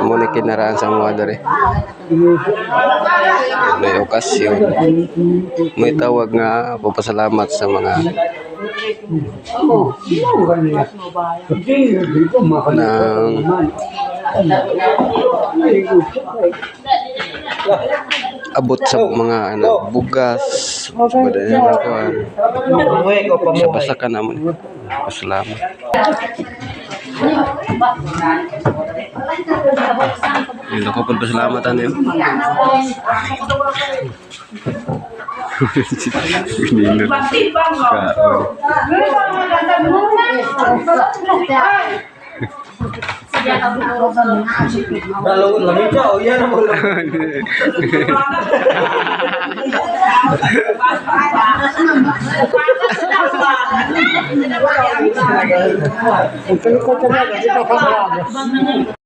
Muna kinaraan sa mga dari. May okasyon. May tawag nga papasalamat sa mga ng abot sa mga ano, bugas, bada niya na kuhan. Pamuhay ko, Sa pamuhay. basa ka naman. Pasalamat. Yun ako po pasalamat ano yun. Ninot. Então, eu conto a minha dica para